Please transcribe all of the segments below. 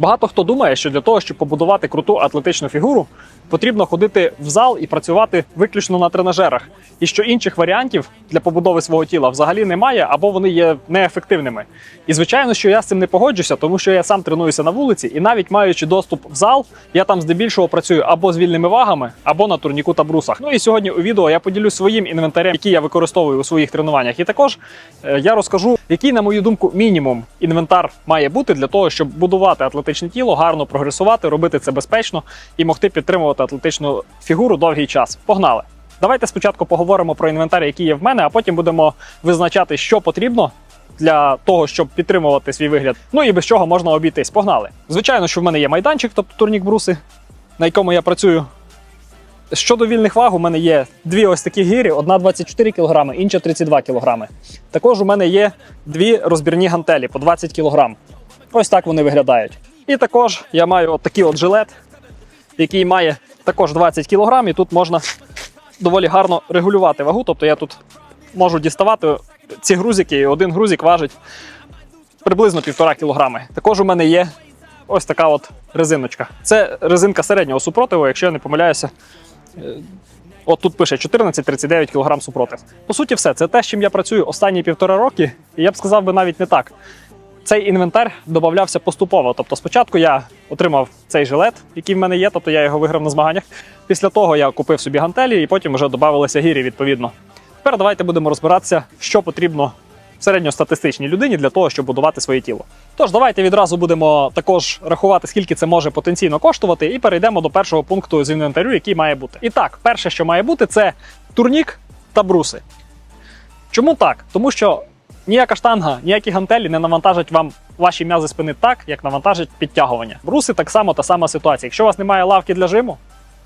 Багато хто думає, що для того, щоб побудувати круту атлетичну фігуру, потрібно ходити в зал і працювати виключно на тренажерах, і що інших варіантів для побудови свого тіла взагалі немає або вони є неефективними. І звичайно, що я з цим не погоджуся, тому що я сам тренуюся на вулиці, і навіть маючи доступ в зал, я там здебільшого працюю або з вільними вагами, або на турніку та брусах. Ну і сьогодні у відео я поділюсь своїм інвентарем, який я використовую у своїх тренуваннях. І також е, я розкажу, який, на мою думку, мінімум інвентар має бути для того, щоб будувати атлетичне тіло, гарно прогресувати, робити це безпечно і могти підтримувати атлетичну фігуру довгий час. Погнали! Давайте спочатку поговоримо про інвентар, який є в мене, а потім будемо визначати, що потрібно для того, щоб підтримувати свій вигляд. Ну і без чого можна обійтись. Погнали. Звичайно, що в мене є майданчик, тобто турнік бруси, на якому я працюю. Щодо вільних ваг, у мене є дві ось такі гірі: одна 24 кг, інша 32 кг. Також у мене є дві розбірні гантелі по 20 кг. Ось так вони виглядають. І також я маю от такий от жилет, який має також 20 кг, і тут можна доволі гарно регулювати вагу. Тобто я тут можу діставати ці грузики, і один грузик важить приблизно 1,5 кг. Також у мене є ось така от резиночка. Це резинка середнього супротиву, якщо я не помиляюся. Е, От тут пише 14-39 кг супротив. По суті, все. Це те, з чим я працюю останні півтора роки, і я б сказав би навіть не так. Цей інвентар додавався поступово. Тобто, спочатку я отримав цей жилет, який в мене є, тобто я його виграв на змаганнях. Після того я купив собі гантелі і потім вже додавалися гірі відповідно. Тепер давайте будемо розбиратися, що потрібно середньостатистичній людині для того, щоб будувати своє тіло. Тож, давайте відразу будемо також рахувати, скільки це може потенційно коштувати, і перейдемо до першого пункту з інвентарю, який має бути. І так, перше, що має бути, це турнік та бруси. Чому так? Тому що ніяка штанга, ніякі гантелі не навантажать вам ваші м'язи спини так, як навантажать підтягування. Бруси так само та сама ситуація. Якщо у вас немає лавки для жиму,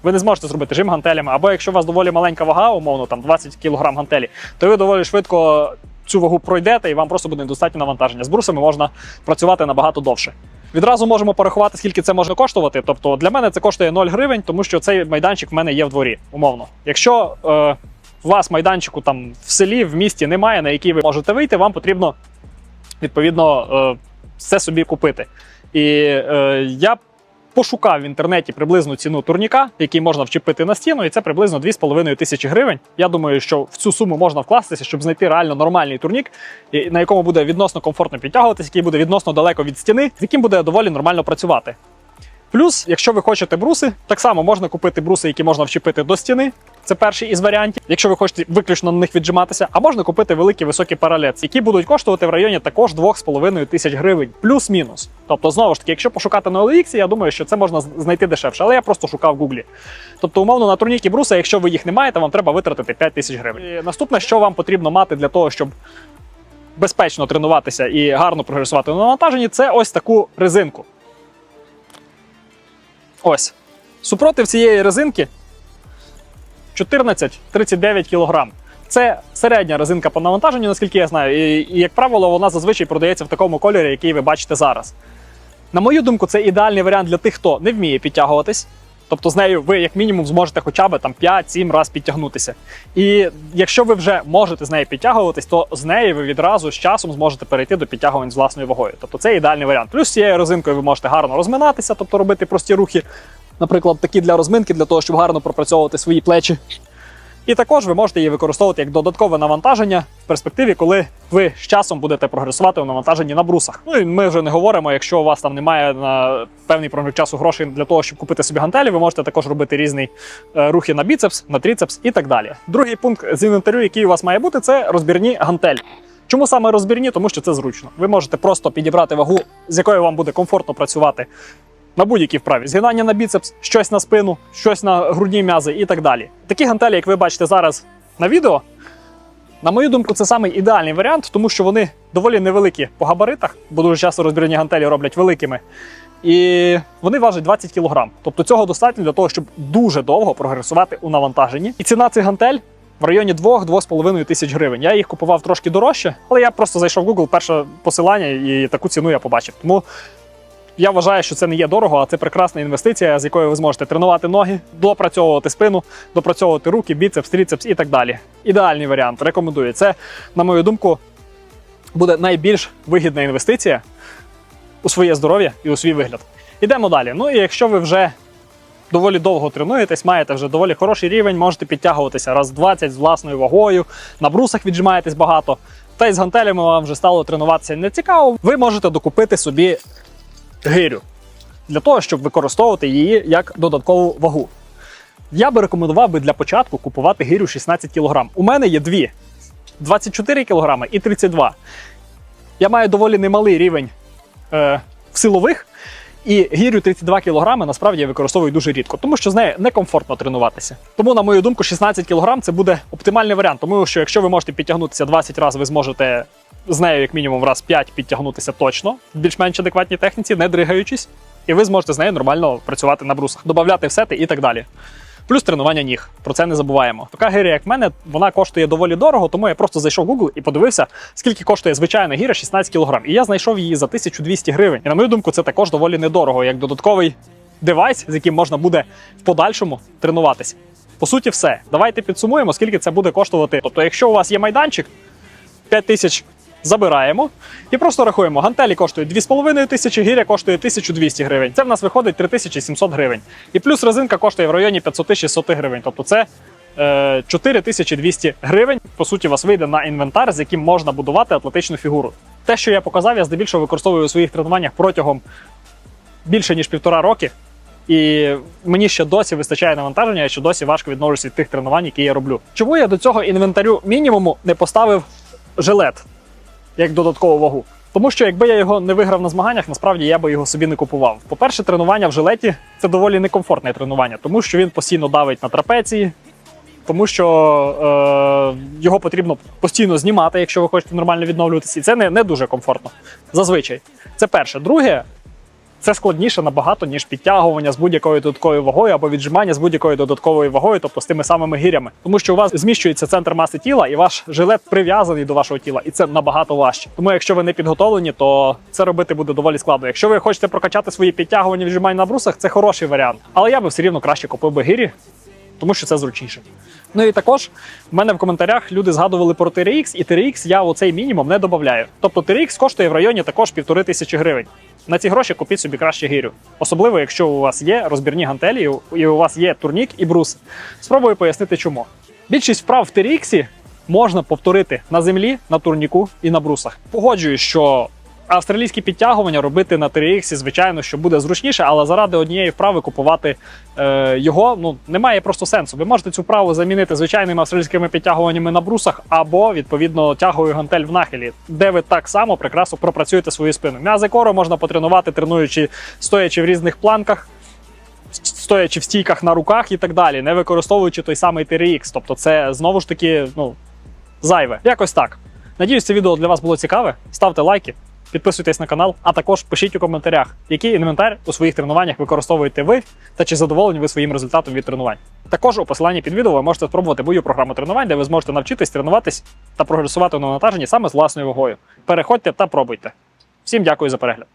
ви не зможете зробити жим гантелями, або якщо у вас доволі маленька вага, умовно там 20 кг гантелі, то ви доволі швидко цю вагу пройдете і вам просто буде недостатньо навантаження. З брусами можна працювати набагато довше. Відразу можемо порахувати, скільки це може коштувати. Тобто для мене це коштує 0 гривень, тому що цей майданчик в мене є в дворі, умовно. Якщо е, вас майданчику там в селі, в місті немає, на який ви можете вийти, вам потрібно відповідно це собі купити. І е, я пошукав в інтернеті приблизну ціну турніка, який можна вчепити на стіну, і це приблизно 2,5 тисячі гривень. Я думаю, що в цю суму можна вкластися, щоб знайти реально нормальний турнік, на якому буде відносно комфортно підтягуватися, який буде відносно далеко від стіни, з яким буде доволі нормально працювати. Плюс, якщо ви хочете бруси, так само можна купити бруси, які можна вчепити до стіни. Це перший із варіантів, якщо ви хочете виключно на них віджиматися, а можна купити великі високі паралець, які будуть коштувати в районі також 2,5 тисяч гривень, плюс-мінус. Тобто, знову ж таки, якщо пошукати на OLX, я думаю, що це можна знайти дешевше, але я просто шукав в Гуглі. Тобто, умовно, на турніки бруса, якщо ви їх не маєте, вам треба витратити 5 тисяч гривень. І наступне, що вам потрібно мати для того, щоб безпечно тренуватися і гарно прогресувати на навантаженні, це ось таку резинку. Ось. Супротив цієї резинки 14-39 кг. Це середня резинка по навантаженню, наскільки я знаю. І, і, як правило, вона зазвичай продається в такому кольорі, який ви бачите зараз. На мою думку, це ідеальний варіант для тих, хто не вміє підтягуватись. Тобто з нею ви, як мінімум, зможете хоча б там 5-7 разів підтягнутися. І якщо ви вже можете з нею підтягуватись, то з неї ви відразу з часом зможете перейти до підтягувань з власною вагою. Тобто це ідеальний варіант. Плюс цією резинкою ви можете гарно розминатися, тобто робити прості рухи, наприклад, такі для розминки, для того, щоб гарно пропрацьовувати свої плечі. І також ви можете її використовувати як додаткове навантаження в перспективі, коли ви з часом будете прогресувати у навантаженні на брусах. Ну і ми вже не говоримо, якщо у вас там немає на певний проміжок часу грошей для того, щоб купити собі гантелі, ви можете також робити різні е, рухи на біцепс, на тріцепс і так далі. Другий пункт з інвентарю, який у вас має бути, це розбірні гантелі. Чому саме розбірні? Тому що це зручно. Ви можете просто підібрати вагу, з якою вам буде комфортно працювати на будь-якій вправі. Згинання на біцепс, щось на спину, щось на грудні м'язи і так далі. Такі гантелі, як ви бачите зараз на відео, на мою думку, це самий ідеальний варіант, тому що вони доволі невеликі по габаритах, бо дуже часто розбірні гантелі роблять великими. І вони важать 20 кг. Тобто цього достатньо для того, щоб дуже довго прогресувати у навантаженні. І ціна цих гантель в районі 2-2,5 тисяч гривень. Я їх купував трошки дорожче, але я просто зайшов в Google, перше посилання, і таку ціну я побачив. Тому я вважаю, що це не є дорого, а це прекрасна інвестиція, з якою ви зможете тренувати ноги, допрацьовувати спину, допрацьовувати руки, біцепс, тріцепс і так далі. Ідеальний варіант. Рекомендую. Це, на мою думку, буде найбільш вигідна інвестиція у своє здоров'я і у свій вигляд. Ідемо далі. Ну і якщо ви вже доволі довго тренуєтесь, маєте вже доволі хороший рівень, можете підтягуватися раз 20 з власною вагою, на брусах віджимаєтесь багато. Та й з гантелями вам вже стало тренуватися не цікаво. Ви можете докупити собі гирю для того, щоб використовувати її як додаткову вагу. Я би рекомендував би для початку купувати гирю 16 кг. У мене є дві: 24 кг і 32 Я маю доволі немалий рівень е, в силових, і гірю 32 кг насправді я використовую дуже рідко, тому що з нею некомфортно тренуватися. Тому, на мою думку, 16 кг це буде оптимальний варіант, тому що якщо ви можете підтягнутися 20 разів, ви зможете з нею як мінімум раз 5 підтягнутися точно в більш-менш адекватній техніці, не дригаючись, і ви зможете з нею нормально працювати на брусах, додати все те і так далі. Плюс тренування ніг. Про це не забуваємо. Така гиря, як в мене, вона коштує доволі дорого, тому я просто зайшов в Google і подивився, скільки коштує звичайна гіря 16 кг. І я знайшов її за 1200 гривень. І на мою думку, це також доволі недорого, як додатковий девайс, з яким можна буде в подальшому тренуватися. По суті, все. Давайте підсумуємо, скільки це буде коштувати. Тобто, якщо у вас є майданчик, 5 тисяч забираємо і просто рахуємо. Гантелі коштують 2,5 тисячі, гіря коштує 1200 гривень. Це в нас виходить 3700 гривень. І плюс резинка коштує в районі 500-600 гривень. Тобто це е, 4200 гривень. По суті, вас вийде на інвентар, з яким можна будувати атлетичну фігуру. Те, що я показав, я здебільшого використовую у своїх тренуваннях протягом більше ніж півтора роки. І мені ще досі вистачає навантаження, і ще досі важко відновлюся від тих тренувань, які я роблю. Чому я до цього інвентарю мінімуму не поставив жилет як додаткову вагу? Тому що якби я його не виграв на змаганнях, насправді я би його собі не купував. По-перше, тренування в жилеті це доволі некомфортне тренування, тому що він постійно давить на трапеції, тому що е, його потрібно постійно знімати, якщо ви хочете нормально відновлюватися. І це не, не дуже комфортно. Зазвичай. Це перше. Друге, це складніше набагато, ніж підтягування з будь-якою додатковою вагою або віджимання з будь-якою додатковою вагою, тобто з тими самими гирями. Тому що у вас зміщується центр маси тіла, і ваш жилет прив'язаний до вашого тіла, і це набагато важче. Тому, якщо ви не підготовлені, то це робити буде доволі складно. Якщо ви хочете прокачати свої підтягування віджимання на брусах, це хороший варіант. Але я би все рівно краще купив би гирі, тому що це зручніше. Ну і також в мене в коментарях люди згадували про TRX, і TRX я у цей мінімум не додаю. Тобто TRX коштує в районі також півтори тисячі гривень. На ці гроші купіть собі краще гірю. Особливо, якщо у вас є розбірні гантелі і у вас є турнік і брус. Спробую пояснити, чому. Більшість вправ в TRX можна повторити на землі, на турніку і на брусах. Погоджуюсь, що австралійські підтягування робити на TRX, звичайно, що буде зручніше, але заради однієї вправи купувати е, його ну немає просто сенсу. Ви можете цю вправу замінити звичайними австралійськими підтягуваннями на брусах або відповідно тягою гантель в нахилі, де ви так само прекрасно пропрацюєте свою спину. М'язи кору можна потренувати, тренуючи стоячи в різних планках. Стоячи в стійках на руках і так далі, не використовуючи той самий TRX. Тобто, це знову ж таки ну, зайве. Якось так. Надіюсь, це відео для вас було цікаве. Ставте лайки, підписуйтесь на канал, а також пишіть у коментарях, який інвентар у своїх тренуваннях використовуєте ви та чи задоволені ви своїм результатом від тренувань. Також у посиланні під відео ви можете спробувати мою програму тренувань, де ви зможете навчитись тренуватись та прогресувати на навантаженні саме з власною вагою. Переходьте та пробуйте. Всім дякую за перегляд.